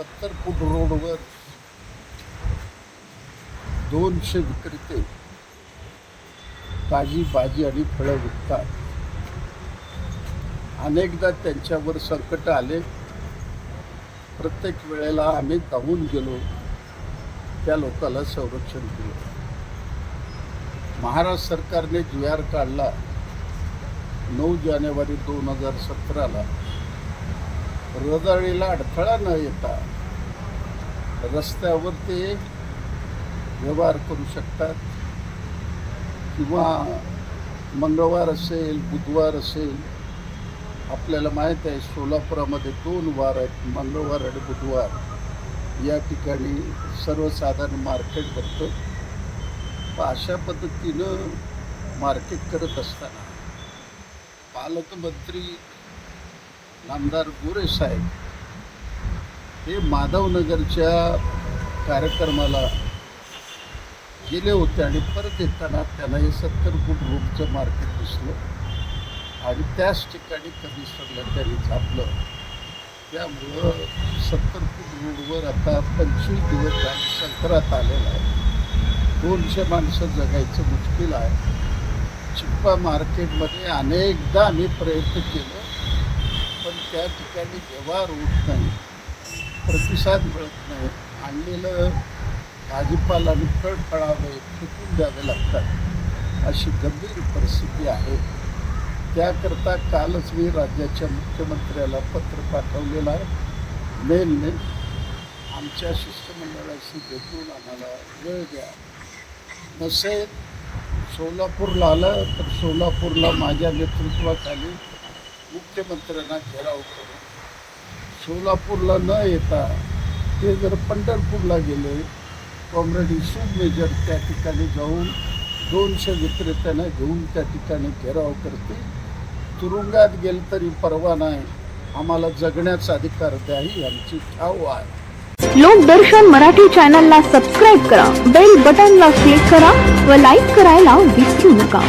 सत्तर फूट रोडवर दोनशे विक्रेते ताजी भाजी आणि फळं विकतात. अनेकदा त्यांच्यावर संकट आले. प्रत्येक वेळेला आम्ही धावून गेलो. त्या लोकाला संरक्षण दिलं. महाराष्ट्र सरकारने जी काढला नऊ जानेवारी दोन हजार सतराला रदळीला अडथळा न येता रस्त्यावर ते व्यवहार करू शकतात किंवा मंगळवार असेल बुधवार असेल आपल्याला माहीत आहे सोलापुरामध्ये दोन वार आहेत मंगळवार आणि बुधवार. या ठिकाणी सर्वसाधारण मार्केट भरतं. अशा पद्धतीनं मार्केट करत असताना पालकमंत्री आमदार गोरे साहेब हे माधवनगरच्या कार्यक्रमाला गेले होते आणि परत येताना त्यांना हे सत्तर फूट रोडचं मार्केट दिसलं. आणि त्याच ठिकाणी कधी सगळं त्यांनी झापलं. त्यामुळं सत्तर फूट रोडवर आता पंचवीस दिवस झाले संक्रांत आलेला आहे. दोनशे माणसं जगायचं मुश्किल आहे. चिप्पा मार्केटमध्ये अनेकदा आम्ही प्रयत्न केलं. पण त्या ठिकाणी व्यवहार होत नाही प्रतिसाद मिळत नाही आणलेलं भाजीपाला आणि फळफळावे फेकून द्यावे लागतात अशी गंभीर परिस्थिती आहे. त्याकरता कालच मी राज्याच्या मुख्यमंत्र्याला पत्र पाठवलेलं आहे. मेलने आमच्या शिष्टमंडळाशी भेटून आम्हाला वेळ द्या. नसेल सोलापूरला आलं तर सोलापूरला माझ्या नेतृत्वाखाली मुख्यमंत्र्यांना घेराव करून सोलापूरला न येता ते जर पंढरपूरला गेले कॉम्रेड युसूफ मेजर त्या ठिकाणी जाऊन दोनशे विक्रेत्यांना घेऊन त्या ठिकाणी घेराव करते तुरुंगात गेलं तरी परवा नाही. आम्हाला जगण्याचा अधिकार द्या ही आमची ठाव आहे. लोकदर्शन मराठी चॅनलला सबस्क्राईब करा बेल बटनला क्लिक करा व लाईक करायला विसरू नका.